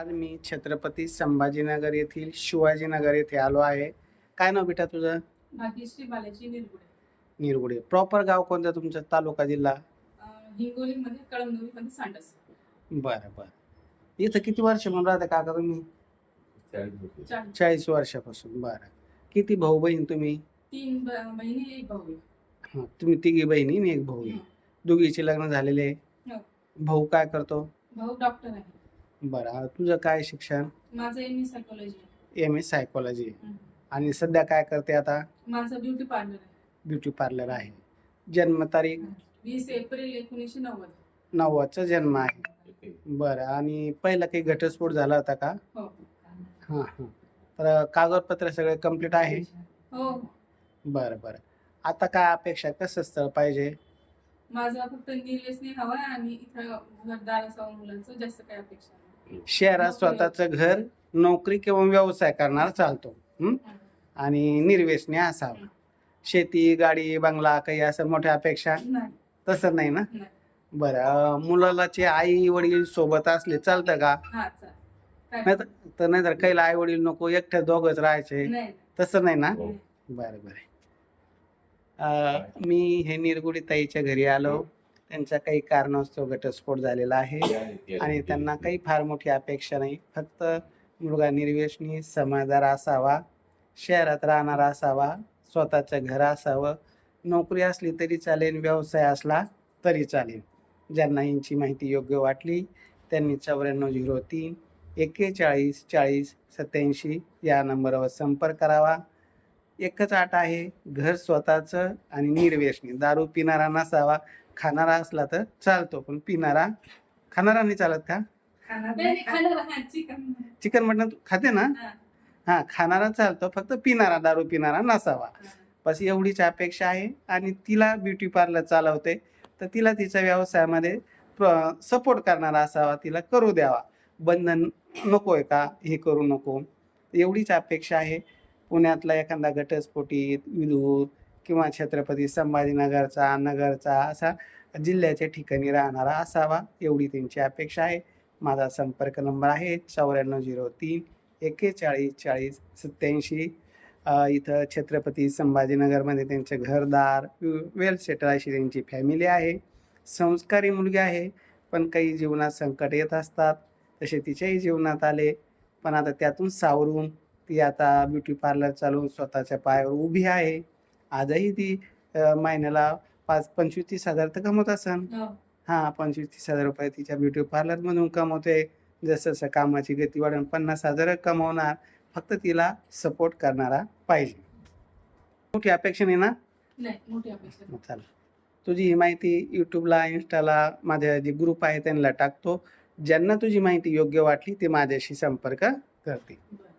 आज मी छत्रपती संभाजीनगर येथील शिवाजीनगर येथे आलो आहे. काय नाव बेटा तुझं? भाग्यश्री बालाजी निरगुडे. निरगुडे. प्रॉपर गाव कोणतं तुमचं? तालुका जिल्हा? अं, हिंगोलीमध्ये कळमनुरीमध्ये सांडस. बरं बरं. इथं किती वर्ष म्हणून राहता काका तुम्ही? चार चाळीस. वर्षापासून. बरं. किती भाऊ बहीण तुम्ही? तीन ब- बहिणी एक भाऊ आहे. हां तुम्ही तिघी बहिणी आणि एक भाऊ आहे. हं. दोघीचे लग्न झालेले हो. भाऊ काय करतो? भाऊ डॉक्टर आहे. बरं तुझं काय शिक्षण? माझं एम ए सायकोलॉजी आहे एम एस सायकोलॉजी हं. आणि सध्या काय करते आता? माझं ब्युटी पार्लर आहे. ब्युटी पार्लर आहे. जन्मतारीख वीस एप्रिल एकोणीसशे नव्वद. नव्वदचा जन्म आहे. बरं आणि पहिला काही घटस्फोट झाला होता का? हो. हां हां. तर कागदपत्र सगळे कंप्लीट आहे? हो बरं बरं. आता काय अपेक्षा कसं स्थळ पाहिजे? माझा फक्त निर्व्यसनी हवा आहे आणि इथं घरदार असावं मुलांचं जास्त काय अपेक्षा नाही. शहरात स्वतःचं घर नोकरी किंवा व्यवसाय करणार चालतो. हं? आणि निर्व्यसनी असावा. शेती गाडी बंगला काही असं मोठ्या अपेक्षा? तसं नाही ना. बरं अं, मुलाचे आई वडील सोबत असले चालतं का? हा नाही तर- तर नाही तर काही आई वडील नको एकट्या दोघच राहायचे. नाही तसं नाही ना. बरं बरं. अं, मी हे निरगुडी ताईच्या घरी आलो. त्यांचा काही कारणास्तव घटस्फोट झालेला आहे आणि त्यांना काही फार मोठी अपेक्षा नाही. फक्त मुलगा निर्व्यसनी समाजदार असावा शहरात राहणारा असावा स्वतःचं घर असावं नोकरी असली तरी चालेल व्यवसाय असला तरी चालेल. ज्यांना यांची माहिती योग्य वाटली त्यांनी चौऱ्याण्णव झिरो तीन एक्केचाळीस चाळीस सत्याऐंशी या नंबरवर संपर्क करावा. एकच आट आहे घर स्वतःचं आणि निर्व्यसनी दारू पिणारा नसावा खाणारा असला तर चालतो. पण पिणारा? खाणारा नाही चालत का? चिकन चिकन मटन खाते ना? हा. हा खाणारा चालतो. फक्त पिणारा दारू पिणारा नसावा. बस एवढीच अपेक्षा आहे. आणि तिला ब्युटी पार्लर चालवते. तर तिला तिच्या व्यवसायामध्ये सपोर्ट करणारा असावा. तिला करू द्यावा. बंधन नको आहे का? हे करू नको. एवढीच अपेक्षा आहे. पुण्यातला एखादा घटस्फोटी विदूर किंवा छत्रपती संभाजीनगरचा नगरचा असा जिल्ह्याच्या ठिकाणी राहणारा असावा एवढी त्यांची अपेक्षा आहे. माझा संपर्क नंबर आहे चौऱ्याण्णव झिरो तीन एक्केचाळीस चाळीस सत्याऐंशी इथं छत्रपती संभाजीनगरमध्ये त्यांचे घरदार वेल सेटल अशी त्यांची फॅमिली आहे. संस्कारी मुलगी आहे पण काही जीवनात संकट येत असतात. तसे तिच्याही जीवनात आले पण आता त्यातून सावरून ती आता ब्युटी पार्लर चालवून स्वतःच्या पायावर उभी आहे. आजही ती महिन्याला पाच पंचवीस तीस हजार तर कमवत असन. हो. हां पंचवीस तीस हजार रुपये तिच्या ब्युटी पार्लरमधून कमवते जसं जसं कामाची गती वाढून पन्नास हजार कमवणार. फक्त तिला सपोर्ट करणारा पाहिजे. मोठी अपेक्षा नाही ना? नाही मोठी अपेक्षा मग चला तुझी ही माहिती यूट्यूबला इन्स्टाला माझ्या जे ग्रुप आहे त्यांना टाकतो. ज्यांना तुझी माहिती योग्य वाटली ते माझ्याशी संपर्क करतील. बरं.